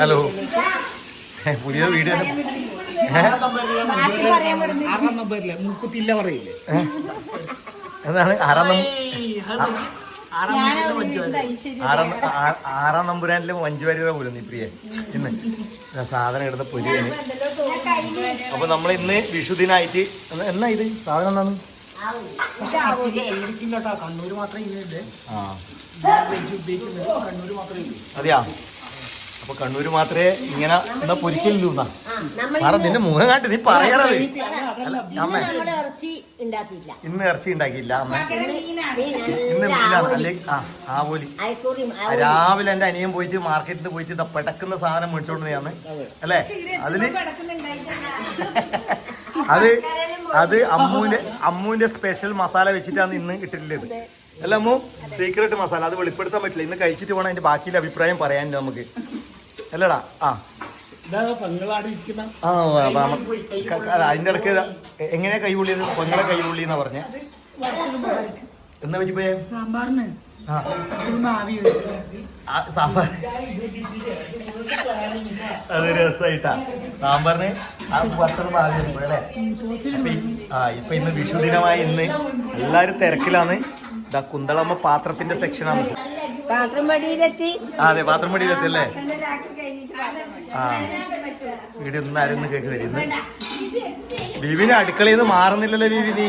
Hello. പുതിയ video എന്താണ്? ആറാം ആറാം നമ്പുരാനിലെ മഞ്ജു പോലും നീ പ്രിയ. ഇന്ന്. സാധനം എടുത്ത പൊരിയാണ് അപ്പൊ നമ്മൾ ഇന്ന് വിഷുദിനായിട്ട് എന്നാ- ഇത്? സാധനം എന്താണ്? അതെയാ? അപ്പൊ കണ്ണൂര് മാത്രമേ ഇങ്ങനെ എന്താ പൊരിക്കലില്ലൂ പറ നിന്റെ മുഖം കാട്ടി നീ പറയണത്. അമ്മ. ഇന്ന് ഇറച്ചി ഉണ്ടാക്കിയില്ല അമ്മ. ഇന്ന് മീനാണ്. ആ പോലി രാവിലെ എന്റെ അനിയൻ പോയിട്ട് മാർക്കറ്റിൽ പോയിട്ട് ഇതാ പെടക്കുന്ന സാധനം മേടിച്ചോണ്ട് ഞാൻ അല്ലേ? അതിൽ അത് അത് അമ്മുവിന്റെ അമ്മുവിന്റെ സ്പെഷ്യൽ മസാല വെച്ചിട്ടാണ് ഇന്ന് ഇട്ടിട്ടുള്ളത്. അല്ല അമ്മു? സീക്രട്ട് മസാല അത് വെളിപ്പെടുത്താൻ പറ്റില്ല. ഇന്ന് കഴിച്ചിട്ട് വേണം അതിന്റെ ബാക്കിയിലെ അഭിപ്രായം പറയാനുണ്ട് നമുക്ക്. അല്ലടാ ആ. അതിന്റെ ഇടയ്ക്ക് എങ്ങനെയാ കൈപുള്ളിയത് പൊങ്ങളെ കൈപുള്ളി എന്നാ പറഞ്ഞേ. എന്നാ പറ്റി പോയേ? സാമ്പാറിന് ആവി സാമ്പാർ. അത് രസമായിട്ടാ സാമ്പാറിന് ആ വറുത്തത് ഭാഗ്യം അല്ലേ? ആ ഇപ്പൊ ഇന്ന് വിഷു ദിനമായി ഇന്ന് എല്ലാരും തിരക്കിലാണ് ഇതാ കുന്തളമ്മ പാത്രത്തിന്റെ സെക്ഷനാണ് അതെ പാത്രം മടിയിലെത്തി അല്ലേ ആ. വീഡിയോ ഒന്നും ആരും കേക്ക് തരും ഇന്ന് ബീബിന് അടുക്കളയിൽ നിന്ന് മാറുന്നില്ലല്ലോ ബീബി നീ.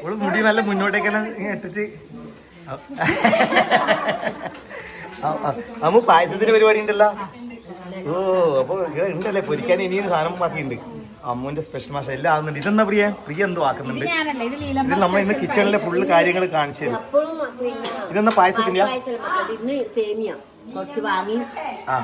ഇവൾ മുടി നല്ല മുന്നോട്ടേക്കെല്ലാം ഇട്ടിട്ട്. അമ്മ പായസത്തിന് പരിപാടി ഉണ്ടല്ലോ. ഓ അപ്പൊ ഇവിടെ ഉണ്ടല്ലേ പൊരിക്കാൻ ഇനിയും സാധനം ബാക്കിയുണ്ട്. അമ്മുവിന്റെ സ്പെഷ്യൽ മാഷ എല്ലാം ആകുന്നുണ്ട് ഇതെന്താ പ്രിയ? പ്രിയ എന്തോ ആക്കുന്നുണ്ട്. ഇത് നമ്മൾ ഇന്ന് കിച്ചണിലെ ഫുള്ള് കാര്യങ്ങൾ കാണിച്ചു തരും. ഇതെന്നാ പായസത്തിന്റെ ഇന്ന് സേമിയ. കുറച്ച് വാങ്ങി.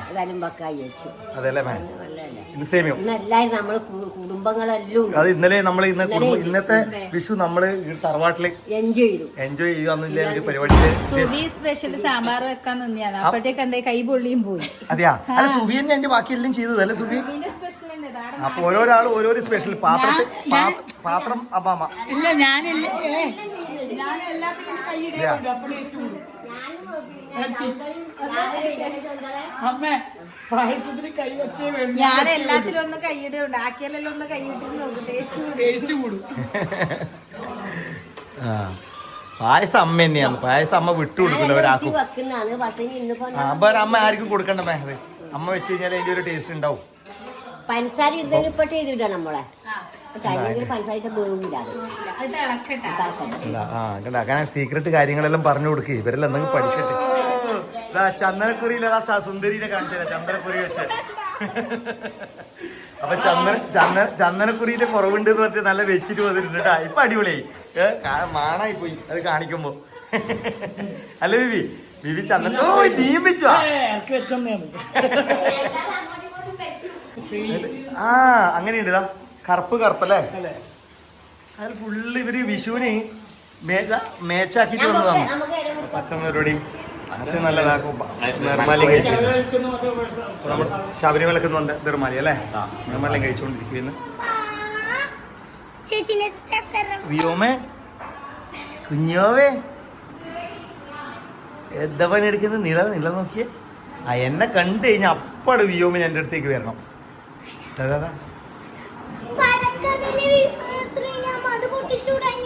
ഏതായാലും വെക്കായി വെച്ചു. അതല്ലേ മാം? നല്ലതല്ലേ? ഇന്ന് സേമിയോ? ഇന്നെല്ലാരും നമ്മൾ കുടുംബങ്ങളെല്ലാം അത് ഇന്നലെ നമ്മൾ ഇന്ന് കുടുംബ- ഇന്നത്തെ വിഷു നമ്മൾ ഈ തറവാട്ടിൽ എൻജോയ് ചെയ്തു. എൻജോയ് ചെയ്യുന്നില്ല ഒരു പരിപാടിയിൽ സുബി സ്പെഷ്യൽ സാമ്പാർ വെക്കാൻ നിന്നിയാണ് അപ്പോഴത്തേക്ക് എന്താ കൈ പൊള്ളിയും പോയി. അതെയാ? അല്ല സുബി തന്നെ എന്റെ ബാക്കി എല്ലാം ചെയ്തത് അല്ലേ സുബി? അപ്പൊ ഓരോരാൾ ഓരോരോ സ്പെഷ്യൽ പാത്രത്തിൽ പാത്രം അപ്പാമ്മ ഇല്ല ഞാനില്ല. ഞാൻ എല്ലാത്തിലും ഒന്ന് കൈയിടുണ്ട്. ആക്കിയാലെല്ലാം ഒന്ന് കൈയിട്ട് നോക്കും. ടേസ്റ്റ് ടേസ്റ്റ് കൂടും. ആ. പായസം അമ്മ തന്നെയാണ്. പായസം അമ്മ വിട്ടുകൊടുക്കില്ല ഒരാൾക്കും. അപ്പൊ അമ്മ ആർക്കും കൊടുക്കണ്ട അത്. അമ്മ വെച്ച് കഴിഞ്ഞാൽ അതിന്റെ ഒരു ടേസ്റ്റ് ഉണ്ടാവും. പഞ്ചസാര ചെയ്തിട്ടാണ് നമ്മളെ അങ്ങനെ സീക്രട്ട് കാര്യങ്ങളെല്ലാം പറഞ്ഞു കൊടുക്കുക ഇവരെല്ലാം എന്തെങ്കിലും പഠിക്കട്ടെ. ചന്ദനക്കുറിയിലെ സുന്ദരിനെ കാണിച്ചത് ചന്ദനക്കുറി വെച്ച്. അപ്പൊ ചന്ദന ചന്ദന ചന്ദനക്കുറിയിലെ കുറവുണ്ട് എന്ന് പറഞ്ഞിട്ട് നല്ല വെച്ചിട്ട് വന്നിട്ടുണ്ട് കേട്ടാ ഇപ്പൊ അടിപൊളിയായി. മാണായി പോയി അത് കാണിക്കുമ്പോ. അല്ല ബിബി ബിബി ചന്ദന നീയും വെച്ചോ? ആ അങ്ങനെയുണ്ട് കറുപ്പ് കറുപ്പല്ലേ? അല്ലേ? അതിൽ ഫുള്ള് ഇവർ വിഷുവിന് മേച്ച മേച്ചാക്കിട്ട് വന്നതാണ് പച്ച പരിപാടി അച്ഛൻ നല്ലതാക്കും. അപ്പൊ നമ്മൾ ശബരിമലക്ക് വന്ന നിർമാലി അല്ലേ? നിർമാല്യം കഴിച്ചുകൊണ്ടിരിക്കുന്നു. വിയോമേ? കുഞ്ഞോവേ? എന്താ പണി എടുക്കുന്നത്? നിള നിള നോക്കിയേ. ആ എന്നെ കണ്ടു കഴിഞ്ഞാൽ അപ്പാട് വിയോമിന് എന്റെ അടുത്തേക്ക് വരണം. അതാ.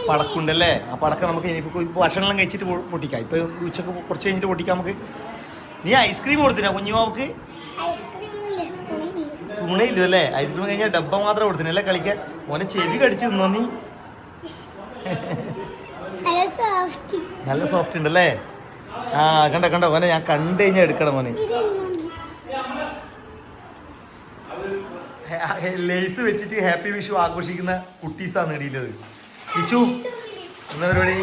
പടക്കുണ്ടല്ലേ? ആ പടക്കം നമുക്ക് ഇനിയിപ്പോൾ ഭക്ഷണം കഴിച്ചിട്ട് പൊട്ടിക്കാം. ഇപ്പൊ ഉച്ചയ്ക്ക് കുറച്ച് കഴിഞ്ഞിട്ട് പൊട്ടിക്കാം നമുക്ക്. നീ ഐസ്ക്രീം കൊടുത്തിനാ കുഞ്ഞുമാവക്ക്? സ്പൂണേ അല്ലേ? ഐസ്ക്രീം കഴിഞ്ഞാൽ ഡബ്ബ മാത്രം കൊടുത്തിനല്ലേ കളിക്കാൻ? ഓനെ ചെവി കടിച്ചു തിന്നോ നീ? നല്ല സോഫ്റ്റ് ഉണ്ടല്ലേ? ആ കണ്ട കണ്ട? ഓനെ ഞാൻ കണ്ടു കഴിഞ്ഞാൽ എടുക്കണം മോനെ. ലേസ് വെച്ചിട്ട് ഹാപ്പി വിഷു ആഘോഷിക്കുന്ന കുട്ടീസാണ് ഇടയിലത് കിച്ചു എന്താ പരിപാടി?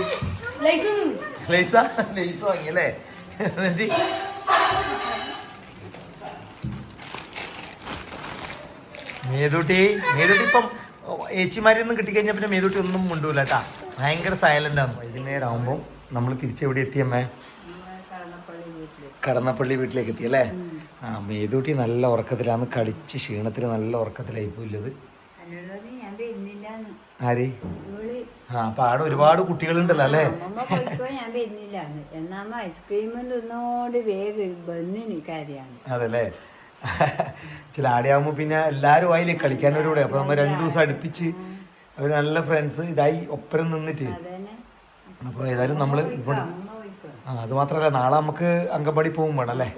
ലൈസാ ലൈസ് വാങ്ങി വാങ്ങിയല്ലേ എന്നിട്ട്? മേതൂട്ടി മേതൂട്ടി ഇപ്പം കിട്ടി കിട്ടിക്കഴിഞ്ഞാൽ പിന്നെ മേതൂട്ടി ഒന്നും മുണ്ടൂല കേട്ടാ. ഭയങ്കര സൈലന്റ് ആണ്. വൈകുന്നേരം ആകുമ്പോൾ നമ്മൾ തിരിച്ചെവിടെ എത്തിയമ്മേ? കടന്നപ്പള്ളി വീട്ടിലേക്ക് എത്തി അല്ലേ? ആ മേതൂട്ടി നല്ല ഉറക്കത്തിലാണ് കളിച്ച് ക്ഷീണത്തിൽ നല്ല ഉറക്കത്തിലായി പോയില്ലത് ആര്? ആ അപ്പൊ ആടെ ഒരുപാട് കുട്ടികളുണ്ടല്ലോ അല്ലേ? ഞാൻ വരുന്നില്ല എന്നാമ്മ ഐസ്ക്രീം തിന്നോണ്ട് വേഗം ബന്നിന് കാര്യമാണ് അതല്ലേ? ചില ആടെയാകുമ്പോ പിന്നെ എല്ലാരും ആയില്ലേ കളിക്കാനൊരുകൂടെ അപ്പൊ നമ്മ രണ്ടു ദിവസം അടുപ്പിച്ച് അവർ നല്ല ഫ്രണ്ട്സ് ഇതായി ഒപ്പരം നിന്നിട്ട്. അപ്പൊ ഏതായാലും നമ്മൾ ഇവിടെ ആ അത് മാത്രല്ല നാളെ നമുക്ക് അങ്കൻവാടി പോകും വേണം അല്ലേ?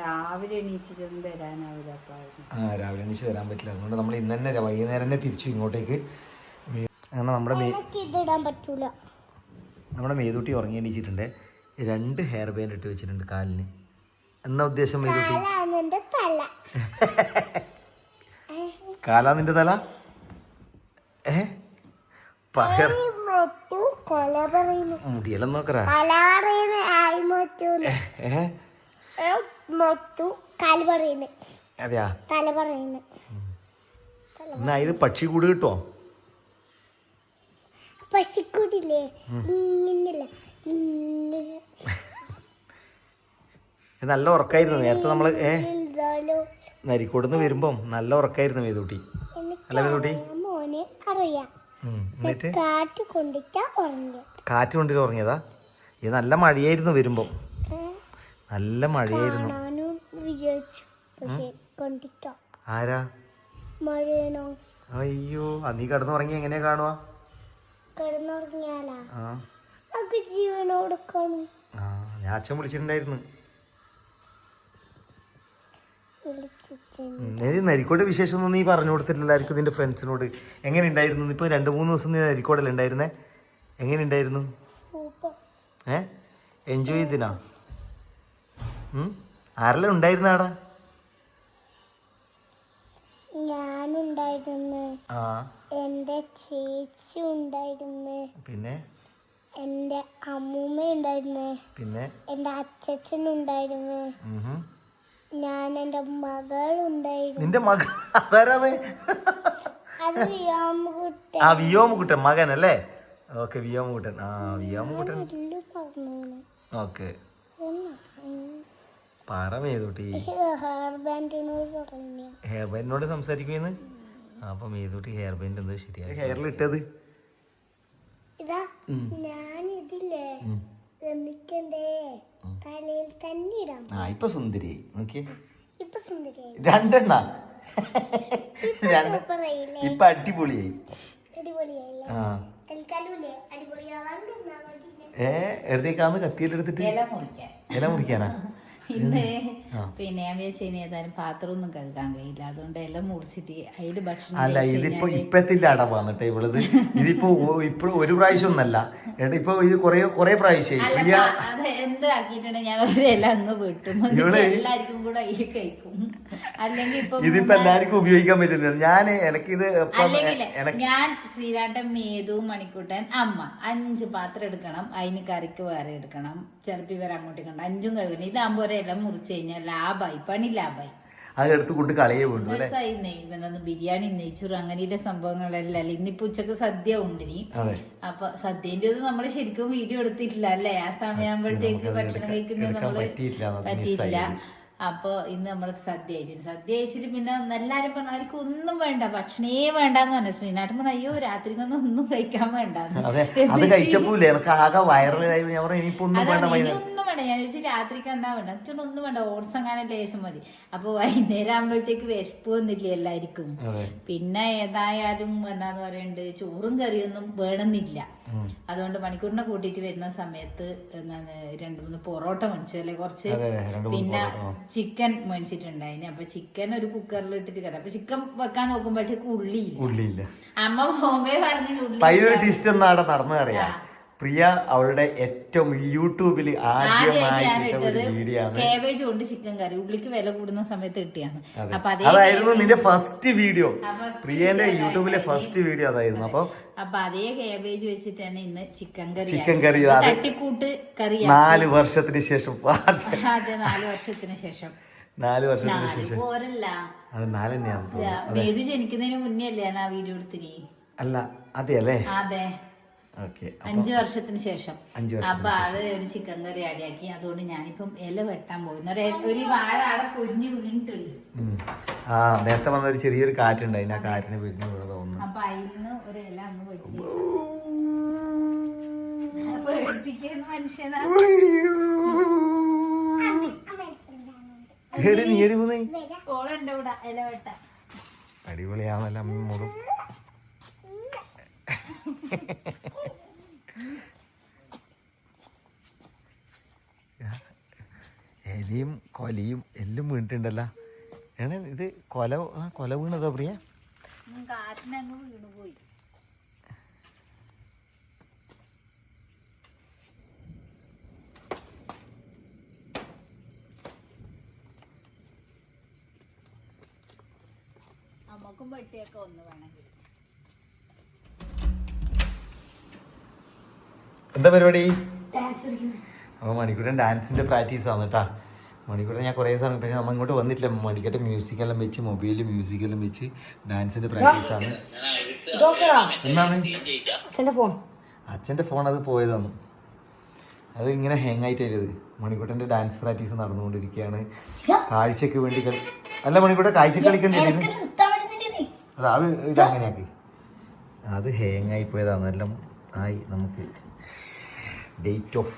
രാവിലെ വരാനാവില്ല ആ രാവിലെ എണീച്ച് വരാൻ പറ്റില്ല. അതുകൊണ്ട് നമ്മൾ ഇന്ന് തന്നെ വൈകുന്നേരം തന്നെ തിരിച്ചു ഇങ്ങോട്ടേക്ക്. അങ്ങനെ നമ്മുടെ ഇതിടാൻ പറ്റൂല. നമ്മുടെ മേതൂട്ടി ഉറങ്ങി എണീച്ചിട്ടുണ്ട്. രണ്ട് ഹെയർ ബാൻഡ് ഇട്ട് വെച്ചിട്ടുണ്ട് കാലിന്. എന്നാ ഉദ്ദേശം മേതൂട്ടി? കാലാ നിന്റെ തല? ഏ? പറയുന്നു. മുടിയെല്ലാം നോക്കറാ. ഏ? മൊട്ടു. കാൽ പറയുന്നു. അതെയാ? തല പറയുന്നു. എന്നാ ഇത് പക്ഷി കൂട് കിട്ടുമോ പശുക്കൂടില്ലേ ഇങ്ങനെയല്ല. ഇങ്ങനെ ഇത് നല്ല ഉറക്കായിരുന്നു. നേരത്തെ നമ്മൾ ഏ? നരിക്കൂടുന്ന് നരിക്കോടുന്ന് വരുമ്പം നല്ല ഉറക്കായിരുന്നു വേദൂട്ടി അല്ല വേദൂട്ടി എനിക്ക് മോനെ അറിയാം. ഉം. എന്നിട്ട്? കാറ്റ് കൊണ്ടിട്ടാ ഉറങ്ങിയത്. കാറ്റ് കൊണ്ടിട്ട് ഉറങ്ങിയതാ? ഇത് നല്ല മഴയായിരുന്നു വരുമ്പം. നല്ല മഴയായിരുന്നു. ആരാ? അയ്യോ നീ കിടന്നുറങ്ങി എങ്ങനെയാ കാണുക? കിടന്നുറങ്ങിയാലാ? ആ. നമുക്ക് ജീവനോട് കാണും. ആ ഞാൻ അച്ഛൻ വിളിച്ചിട്ടുണ്ടായിരുന്നു. നരിക്കോട് വിശേഷം ഒന്നും നീ പറഞ്ഞു കൊടുത്തിട്ടില്ല ആർക്കും നിന്റെ ഫ്രണ്ട്സിനോട്. എങ്ങനെ ഉണ്ടായിരുന്നു ഇപ്പൊ രണ്ടു മൂന്ന് ദിവസം നീ നരിക്കോടല്ലേ ഉണ്ടായിരുന്നേ? എങ്ങനെ ഉണ്ടായിരുന്നു ഏ? എൻജോയ് ചെയ്തിനാ? ആരെല്ലാം ഉണ്ടായിരുന്നാടാ? ഞാനുണ്ടായിരുന്നു. ആ. എന്റെ ചേച്ചി ഉണ്ടായിരുന്നു. പിന്നെ? എന്റെ അമ്മൂമ്മ ഉണ്ടായിരുന്നു പിന്നെ? എന്റെ അച്ഛൻ ഉണ്ടായിരുന്നു. ഞാൻ എന്റെ മകളുണ്ടായിരുന്നു. നിന്റെ മകൻ അതാരാത്? ആ വിയോമുകുട്ടൻ മകൻ അല്ലേ ഓക്കെ വിയോമുകുട്ടൻ. ആ വിയോമുകുട്ടൻ. ഓക്കെ. പറ മേതൂട്ടി ഹെയർ ബാൻഡിനോട് സംസാരിക്കുമെന്ന് അപ്പൊ മേതൂട്ടി ഹെയർ ബാൻഡ് എന്തോ ശരിയായി ഹെയറിൽ ഇട്ടത് ഇതാ ഞാൻ ഇതില്ലേ രമിക്കണ്ടേ തലയിൽ തന്നെ ആ ഇപ്പൊ സുന്ദരി. നോക്കിയേ. രണ്ടെണ്ണ? രണ്ട് ഇപ്പൊ അടിപൊളിയായി. അടിപൊളിയായില്ലേ? ആ. ഏ എഴുതേക്കാന്ന് കത്തിയിലെടുത്തിട്ട്? ഇല മുറിക്കാനാ? ഇന്ന് പിന്നെ ഞാൻ വിചാരിച്ചു ഇനി ഏതായാലും പാത്രമൊന്നും കഴുകാൻ കഴിയില്ല. അതുകൊണ്ട് എല്ലാം മുറിച്ചിട്ട് അതിൽ ഭക്ഷണം അല്ല ഇതിപ്പോ ഇപ്പത്തില്ല ഇപ്പത്തിന്റെ അട വന്നിട്ട് ഇവളത്. ഇതിപ്പോ ഇപ്പഴും ഒരു പ്രാവശ്യം ഒന്നല്ല. ഏട്ടാ ഇപ്പൊ ഇത് കൊറേ കൊറേ പ്രാവശ്യം അത് എന്ത് ഞാൻ അങ്ങ് വിട്ടും. എല്ലാവർക്കും കൂടെ അതിൽ കഴിക്കും. അല്ലെങ്കിൽ ഇപ്പൊ ഇതിപ്പോ എല്ലാവർക്കും ഉപയോഗിക്കാൻ പറ്റുന്നത്. ഞാൻ എനിക്കിത് ഞാൻ ശ്രീരാട്ടൻ മേതു മണിക്കൂട്ടൻ അമ്മ അഞ്ച് പാത്രം എടുക്കണം. അതിന് കറിക്ക് വേറെ എടുക്കണം. ചിലപ്പോ വരെ അങ്ങോട്ട് കണ്ട അഞ്ചും കഴുകണം. ഇതാകുമ്പോ ഒരെല്ലാം മുറിച്ച് കഴിഞ്ഞാൽ ലാഭായി പണി ലാഭായി. അതെടുത്ത് കൊണ്ട് കളയേ വേണ്ടു അല്ലേ? ഇവനൊന്ന് ബിരിയാണി നെയ്ച്ചോറ് അങ്ങനെയുള്ള സംഭവങ്ങളെല്ലാം അല്ലേ? ഇന്നിപ്പോ ഉച്ചയ്ക്ക് സദ്യ ഉണ്ടിനി അതെ. അപ്പൊ സദ്യന്റെ ഒന്നും നമ്മൾ ശരിക്കും വീഡിയോ എടുത്തിട്ടില്ല അല്ലേ? ആ സമയമാകുമ്പോഴത്തേക്ക് ഭക്ഷണം കഴിക്കുന്നത് നമ്മൾ പറ്റിയിട്ടില്ല, അത് പറ്റിയിട്ടില്ല. അപ്പൊ ഇന്ന് നമ്മൾ സദ്യ അയച്ചിട്ട് സദ്യ അയച്ചിട്ട് പിന്നെ എല്ലാരും പറഞ്ഞു അവർക്ക് ഒന്നും വേണ്ട ഭക്ഷണേ വേണ്ടെന്ന് പറഞ്ഞു. ശ്രീനാട്ടൻ പറഞ്ഞു അയ്യോ രാത്രി ഒന്നും കഴിക്കാൻ വേണ്ട അതെ അത് കഴിച്ചപ്പോ എനിക്ക് ആകെ വൈറലായി ഞാൻ പറഞ്ഞു ഇനിയിപ്പോ ഒന്നും വേണ്ട വേണ്ട. ഞാൻ ചോദിച്ചു രാത്രിക്ക് എന്താ വേണ്ട. ചുണ്ട് ഒന്നും വേണ്ട. ഓട്സ് അങ്ങനെ ലേശം മതി. അപ്പൊ വൈകുന്നേരം ആകുമ്പോഴത്തേക്ക് വിശപ്പ് വന്നില്ല എല്ലാവർക്കും. പിന്നെ ഏതായാലും എന്താന്ന് പറയണ്ട് ചോറും കറിയൊന്നും വേണമെന്നില്ല. അതുകൊണ്ട് മണിക്കൂറിനെ കൂട്ടിയിട്ട് വരുന്ന സമയത്ത് എന്താണ് രണ്ടു മൂന്ന് പൊറോട്ട മേടിച്ചു അല്ലെ കുറച്ച് പിന്നെ. ചിക്കൻ മേടിച്ചിട്ടുണ്ടായിന്. അപ്പൊ ചിക്കൻ ഒരു കുക്കറിൽ ഇട്ടിട്ട് കട അപ്പൊ ചിക്കൻ വെക്കാൻ നോക്കുമ്പോഴത്തേക്ക് ഉള്ളിയില്ല. ഉള്ളിയില്ല. അമ്മ ബോംബെ പറഞ്ഞു ഉള്ളി പ്രിയ അവളുടെ ഏറ്റവും യൂട്യൂബിൽ ആദ്യമായിട്ട് ഒരു വീഡിയോ ആണ് കേബേജ് കൊണ്ട് ചിക്കൻ കറി ഉള്ളിക്ക് വില കൂടുന്ന സമയത്ത് കിട്ടിയാണ്. അതെ. അതായിരുന്നു നിന്റെ ഫസ്റ്റ് വീഡിയോ പ്രിയന്റെ യൂട്യൂബിലെ ഫസ്റ്റ് വീഡിയോ അതായിരുന്നു. അപ്പൊ അപ്പൊ അതേ കേബേജ് തന്നെ ഇന്ന് ചിക്കൻ കറി ചിക്കൻ. കറി തട്ടിക്കൂട്ട് കറി നാല് വർഷത്തിന് ശേഷം. അതെ നാല് വർഷത്തിന് ശേഷം. നാല് വർഷത്തിന് ശേഷം. അത് നാല് തന്നെയാണ് ജനിക്കുന്നതിന് മുന്നേ അല്ലേ ഞാൻ ആ വീഡിയോ എടുത്തിരി അല്ല അതെ അല്ലേ? അതെ. അഞ്ചു വർഷത്തിന് ശേഷം. അപ്പൊ അത് ഒരു ചിക്കൻ കറി അടിയാക്കി അതുകൊണ്ട് ഞാനിപ്പം ഇല വെട്ടാൻ പോകുന്നു. ഒരു വാഴ അവിടെ പൊരിഞ്ഞു വീണിട്ടുണ്ട്. ആ നേരത്തെ വന്ന ഒരു ചെറിയൊരു കാറ്റുണ്ടായി ആ കാറ്റിന് പിരിഞ്ഞു വീണത് തോന്നുന്നു. അപ്പൊ അതിൽ നിന്ന് ഒരു ഇല അങ്ങ് പഠിപ്പിക്കുന്ന മനുഷ്യനാ. നീ അടിപൊളിയാണല്ലോ അമ്മ മോളും. എലിയും കൊലയും എല്ലാം വീണിട്ടുണ്ടല്ലോ. ഏണ് ഇത് കൊല ആ കൊല വീണതോ പ്രിയ? നമുക്കും വെട്ടിയൊക്കെ ഒന്ന് വേണമെങ്കിൽ. എന്താ പരിപാടി? അപ്പോൾ മണിക്കൂട്ടൻ ഡാൻസിന്റെ പ്രാക്ടീസ് ആണ് കേട്ടാ മണിക്കൂട്ടൻ ഞാൻ കുറേ സമയം പിന്നെ നമ്മ ഇങ്ങോട്ട് വന്നിട്ടില്ല. മണിക്കട്ടെ മ്യൂസിക് എല്ലാം വെച്ച് മൊബൈലിൽ മ്യൂസിക് എല്ലാം വെച്ച് ഡാൻസിന്റെ പ്രാക്ടീസ് ആണ്. എന്താണ് അച്ഛന്റെ ഫോൺ അച്ഛന്റെ ഫോൺ അത് പോയതാണ്. അത് ഇങ്ങനെ ഹാങ് ആയിട്ടത് മണിക്കൂട്ടന്റെ ഡാൻസ് പ്രാക്ടീസ് നടന്നുകൊണ്ടിരിക്കുകയാണ്. കാഴ്ചക്ക് വേണ്ടി കളി അല്ല മണിക്കൂട്ടൻ കാഴ്ച കളിക്കണ്ടേ അതാ അത് അത് ഇത് അങ്ങനെയാക്കി അത് ഹാങ് ആയി പോയതാണ്. എല്ലാം ആയി നമുക്ക് ഡേറ്റ് ഓഫ്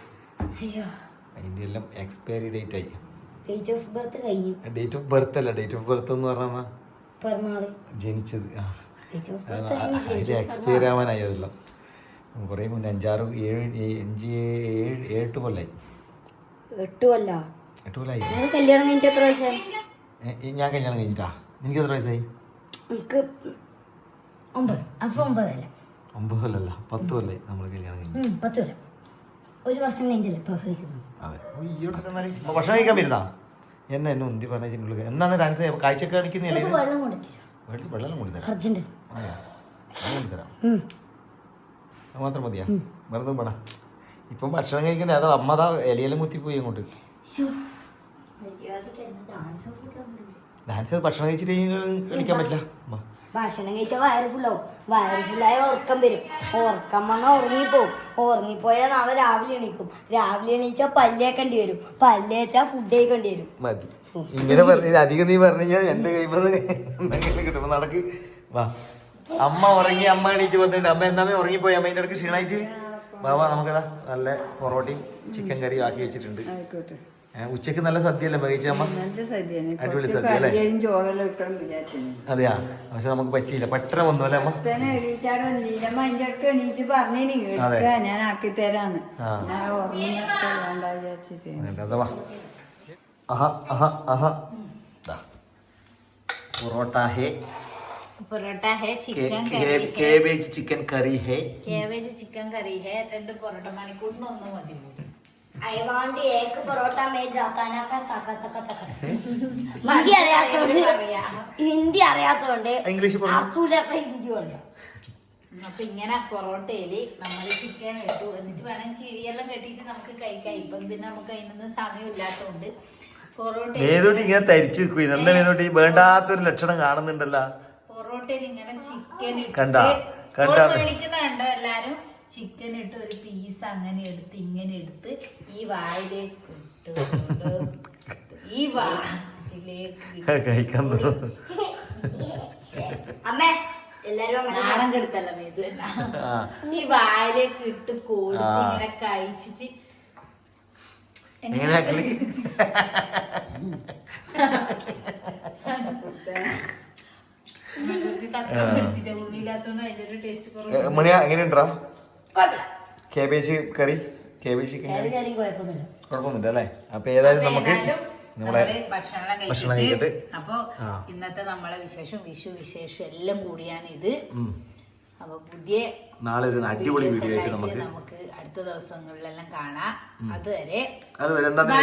അതിന്റെ എല്ലാം എക്സ്പയറി ഡേറ്റ് ആയി. ഡേറ്റ് ഓഫ് ബർത്ത് കഴിഞ്ഞു. ഡേറ്റ് ഓഫ് ബർത്ത് അല്ല ഡേറ്റ് ഓഫ് ബർത്ത് എന്ന് പറഞ്ഞാൽ ജനിച്ചത്. അതിൽ എക്സ്പയർ ആവാനായി അതെല്ലാം. കുറേ മുന്നേ അഞ്ചാറ് ഏഴ് അഞ്ച് ഏഴ് എട്ട് കൊല്ലായി. എട്ട് കൊല്ല? എട്ട് കൊല്ലായി. കല്യാണം കഴിഞ്ഞിട്ട് എത്ര വയസ്സായി? ഞാൻ കല്യാണം കഴിഞ്ഞിട്ടാ? എനിക്ക് എത്ര വയസ്സായി? എനിക്ക് ഒമ്പത്. അപ്പൊ ഒമ്പതല്ല? ഒമ്പത് കൊല്ലല്ല പത്ത് കൊല്ലായി നമ്മൾ കല്യാണം കഴിഞ്ഞു പത്ത് കൊല്ലം. ഒരു വർഷം കഴിഞ്ഞല്ലേ അതെ. ഭക്ഷണം കഴിക്കാൻ വരുന്ന? എന്നെ എന്നെ ഉന്തി എന്നാണ് ഡാൻസ് വെള്ളം വെള്ളം വെള്ളം അർജന്റ് മാത്രം മതിയാ? വെറുതെ വേണം ഇപ്പം ഭക്ഷണം കഴിക്കണ്ടേ? അത് അമ്മ അതാ ഇലയെല്ലാം കുത്തിപ്പോയി അങ്ങോട്ട്. ഡാൻസ് ഭക്ഷണം കഴിച്ചിട്ട് കളിക്കാൻ പറ്റില്ല. ഭക്ഷണം കഴിച്ചാൽ വയറ് ഫുള്ളാവും വയറ് ഫുള്ളായ ഉറക്കം വരും. ഉറക്കം വന്നാൽ ഉറങ്ങിപ്പോവും ഉറങ്ങിപ്പോയാൽ നാളെ രാവിലെ എണീക്കും. രാവിലെ എണീച്ചാൽ പല്ലേക്കേണ്ടി വരും. പല്ലേച്ചാൽ ഫുഡ് കഴിക്കേണ്ടി വരും. മതി. ഇങ്ങനെ പറഞ്ഞ അധികം നീ പറഞ്ഞു കഴിഞ്ഞാൽ എന്റെ കഴിയുമ്പോൾ എന്തെങ്കിലും നടക്ക്. വാ. അമ്മ ഉറങ്ങി അമ്മ എണീച്ച് വന്നിട്ട് അമ്മ എന്നാമേ ഉറങ്ങിപ്പോയി? അമ്മ അടുക്ക് ഇടയ്ക്ക് ക്ഷീണായിട്ട്? വാ വാ നമുക്കതാ നല്ല പൊറോട്ടയും ചിക്കൻ കറിയും ആക്കി വെച്ചിട്ടുണ്ട്. ഉച്ചയ്ക്ക് നല്ല സദ്യയല്ലേ? അല്ലേ അമ്മ? നല്ല സദ്യയാണ്. അടിപൊളി സദ്യ അല്ലേ? അതെയാ? പക്ഷെ നമുക്ക് പറ്റിയില്ല. പെട്ടെന്ന് വന്നു അല്ലേ അമ്മ. പൊറോട്ട ഹേ. പൊറോട്ട ഹേ chicken curry cabbage chicken curry ഹേ. കേബേജ് ചിക്കൻ കറി ഹേ. രണ്ട് പൊറോട്ട മണിക്കൂറിന് ഒന്നും മതി. ഹിന്ദി അറിയാത്തോണ്ട് ഹിന്ദി അറിയാത്തോണ്ട് ഇംഗ്ലീഷ് ഹിന്ദി ഉണ്ട് അപ്പൊ ഇങ്ങനെ പൊറോട്ടയിൽ നമ്മൾ ചിക്കൻ ഇട്ടു. എന്നിട്ട് വേണം കിഴിയെല്ലാം കെട്ടിട്ട് നമുക്ക് കഴിക്കാം. ഇപ്പം പിന്നെ നമുക്ക് അതിനൊന്നും സമയമില്ലാത്തതുകൊണ്ട് പൊറോട്ട മേതോട്ടി ഇങ്ങനെ തരിച്ചു നിൽക്കും എന്താ മേതോട്ടി? വേണ്ടാത്തൊരു ലക്ഷണം കാണുന്നുണ്ടല്ലോ. പൊറോട്ടയിൽ ഇങ്ങനെ ചിക്കൻ ഇട്ട് കണ്ട? കണ്ട? കണ്ടോ എല്ലാരും? ചിക്കൻ ഇട്ട് ഒരു പീസ് അങ്ങനെ എടുത്ത് ഇങ്ങനെ എടുത്ത് ഈ വായിലേക്ക് ഇട്ട് ഈ വായിലേക്ക് കഴിക്കാൻ. അമ്മേ നാണം കെടുത്തല്ല ഇത് തന്നെ. ഈ വായിലേക്ക് ഇട്ട് കൊടുത്ത്. ഇങ്ങനെ കഴിച്ചിട്ട് എങ്ങനെ മണിയ എങ്ങനെയുണ്ടാ കേബേജ് കറി കേബേജ് കുഴപ്പമൊന്നുമില്ല. അല്ലേ? അപ്പൊ ഏതായാലും നമുക്ക് നമ്മളെ ഭക്ഷണം കഴിക്കട്ടെ. അപ്പൊ ഇന്നത്തെ നമ്മളെ വിശേഷം വിഷു വിശേഷം എല്ലാം കൂടിയാണ് ഇത്. അപ്പൊ പുതിയ നാളെ ഒരു അടിപൊളി വീഡിയോ ആയിട്ട് നമുക്ക് നമുക്ക് അടുത്ത ദിവസങ്ങളിലെല്ലാം കാണാം. അതുവരെ അതുവരെ എന്താ ബൈ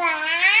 ബൈ.